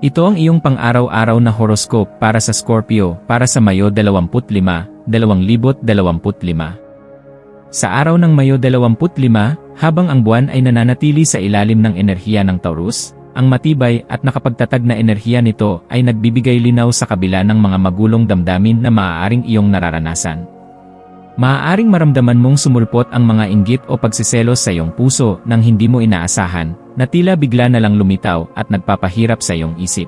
Ito ang iyong pang-araw-araw na horoscope para sa Scorpio para sa Mayo 25, 2025. Sa araw ng Mayo 25, habang ang buwan ay nananatili sa ilalim ng enerhiya ng Taurus, ang matibay at nakapagtatag na enerhiya nito ay nagbibigay linaw sa kabila ng mga magulong damdamin na maaaring iyong nararanasan. Maaaring maramdaman mong sumulpot ang mga inggit o pagsiselos sa iyong puso nang hindi mo inaasahan, na tila bigla na lang lumitaw at nagpapahirap sa iyong isip.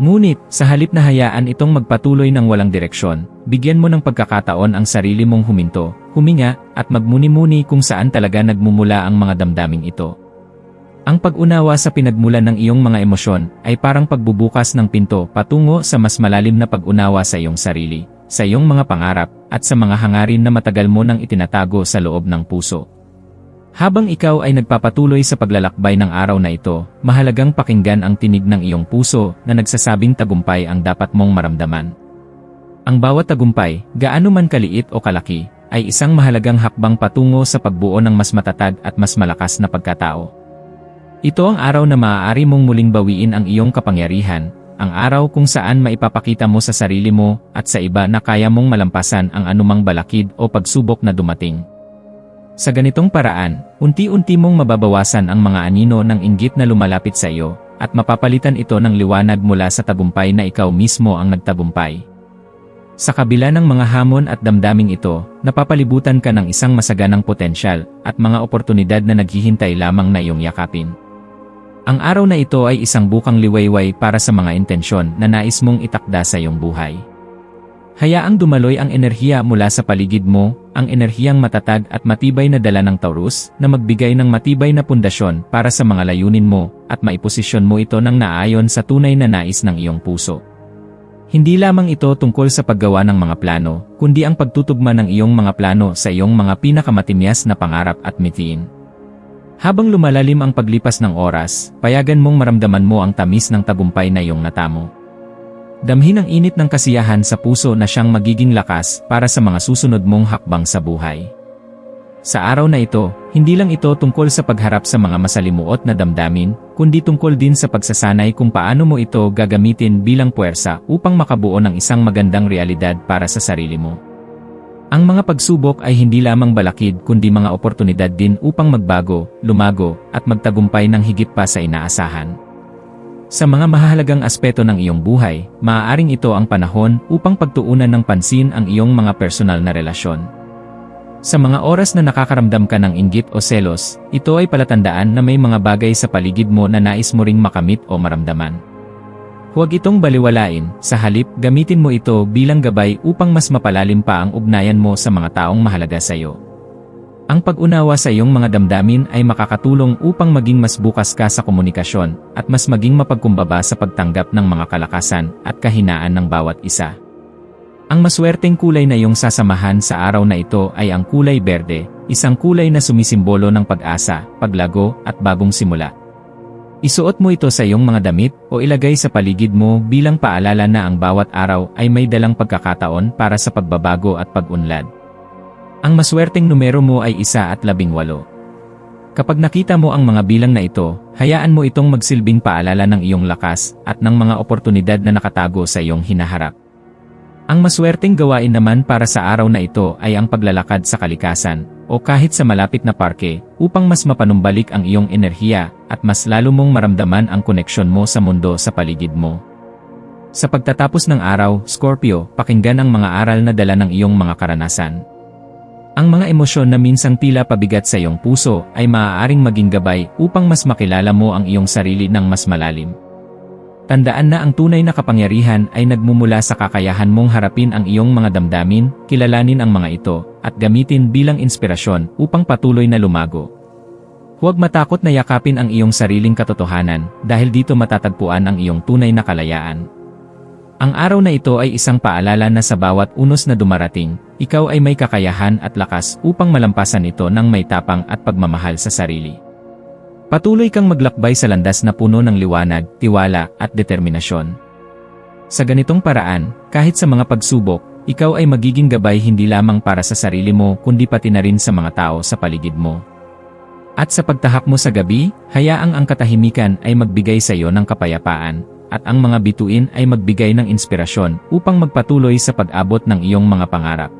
Ngunit, sa halip na hayaan itong magpatuloy ng walang direksyon, bigyan mo ng pagkakataon ang sarili mong huminto, huminga, at magmuni-muni kung saan talaga nagmumula ang mga damdaming ito. Ang pag-unawa sa pinagmulan ng iyong mga emosyon ay parang pagbubukas ng pinto patungo sa mas malalim na pag-unawa sa iyong sarili sa iyong mga pangarap, at sa mga hangarin na matagal mo nang itinatago sa loob ng puso. Habang ikaw ay nagpapatuloy sa paglalakbay ng araw na ito, mahalagang pakinggan ang tinig ng iyong puso na nagsasabing tagumpay ang dapat mong maramdaman. Ang bawat tagumpay, gaano man kaliit o kalaki, ay isang mahalagang hakbang patungo sa pagbuo ng mas matatag at mas malakas na pagkatao. Ito ang araw na maaari mong muling bawiin ang iyong kapangyarihan, ang araw kung saan maipapakita mo sa sarili mo at sa iba na kaya mong malampasan ang anumang balakid o pagsubok na dumating. Sa ganitong paraan, unti-unti mong mababawasan ang mga anino ng inggit na lumalapit sa iyo, at mapapalitan ito ng liwanag mula sa tagumpay na ikaw mismo ang nagtagumpay. Sa kabila ng mga hamon at damdaming ito, napapalibutan ka ng isang masaganang potensyal at mga oportunidad na naghihintay lamang na iyong yakapin. Ang araw na ito ay isang bukang liwayway para sa mga intensyon na nais mong itakda sa iyong buhay. Hayaang dumaloy ang enerhiya mula sa paligid mo, ang enerhiyang matatag at matibay na dala ng Taurus na magbigay ng matibay na pundasyon para sa mga layunin mo at maiposisyon mo ito ng naayon sa tunay na nais ng iyong puso. Hindi lamang ito tungkol sa paggawa ng mga plano, kundi ang pagtutugma ng iyong mga plano sa iyong mga pinakamatimyas na pangarap at mitiin. Habang lumalalim ang paglipas ng oras, payagan mong maramdaman mo ang tamis ng tagumpay na iyong natamo. Damhin ang init ng kasiyahan sa puso na siyang magiging lakas para sa mga susunod mong hakbang sa buhay. Sa araw na ito, hindi lang ito tungkol sa pagharap sa mga masalimuot na damdamin, kundi tungkol din sa pagsasanay kung paano mo ito gagamitin bilang puwersa upang makabuo ng isang magandang realidad para sa sarili mo. Ang mga pagsubok ay hindi lamang balakid kundi mga oportunidad din upang magbago, lumago, at magtagumpay ng higit pa sa inaasahan. Sa mga mahalagang aspeto ng iyong buhay, maaaring ito ang panahon upang pagtuunan ng pansin ang iyong mga personal na relasyon. Sa mga oras na nakakaramdam ka ng inggit o selos, ito ay palatandaan na may mga bagay sa paligid mo na nais mo ring makamit o maramdaman. Huwag itong baliwalain, sa halip gamitin mo ito bilang gabay upang mas mapalalim pa ang ugnayan mo sa mga taong mahalaga sa iyo. Ang pag-unawa sa iyong mga damdamin ay makakatulong upang maging mas bukas ka sa komunikasyon at mas maging mapagkumbaba sa pagtanggap ng mga kalakasan at kahinaan ng bawat isa. Ang maswerteng kulay na iyong sasamahan sa araw na ito ay ang kulay berde, isang kulay na sumisimbolo ng pag-asa, paglago at bagong simula. Isuot mo ito sa iyong mga damit o ilagay sa paligid mo bilang paalala na ang bawat araw ay may dalang pagkakataon para sa pagbabago at pag-unlad. Ang maswerteng numero mo ay isa at labing walo. Kapag nakita mo ang mga bilang na ito, hayaan mo itong magsilbing paalala ng iyong lakas at ng mga oportunidad na nakatago sa iyong hinaharap. Ang maswerteng gawain naman para sa araw na ito ay ang paglalakad sa kalikasan, o kahit sa malapit na parke, upang mas mapanumbalik ang iyong enerhiya at mas lalo mong maramdaman ang koneksyon mo sa mundo sa paligid mo. Sa pagtatapos ng araw, Scorpio, pakinggan ang mga aral na dala ng iyong mga karanasan. Ang mga emosyon na minsang tila pabigat sa iyong puso ay maaaring maging gabay upang mas makilala mo ang iyong sarili ng mas malalim. Tandaan na ang tunay na kapangyarihan ay nagmumula sa kakayahan mong harapin ang iyong mga damdamin, kilalanin ang mga ito, at gamitin bilang inspirasyon upang patuloy na lumago. Huwag matakot na yakapin ang iyong sariling katotohanan dahil dito matatagpuan ang iyong tunay na kalayaan. Ang araw na ito ay isang paalala na sa bawat unos na dumarating, ikaw ay may kakayahan at lakas upang malampasan ito ng may tapang at pagmamahal sa sarili. Patuloy kang maglakbay sa landas na puno ng liwanag, tiwala, at determinasyon. Sa ganitong paraan, kahit sa mga pagsubok, ikaw ay magiging gabay hindi lamang para sa sarili mo kundi pati na rin sa mga tao sa paligid mo. At sa pagtahak mo sa gabi, hayaang ang katahimikan ay magbigay sa iyo ng kapayapaan, at ang mga bituin ay magbigay ng inspirasyon upang magpatuloy sa pag-abot ng iyong mga pangarap.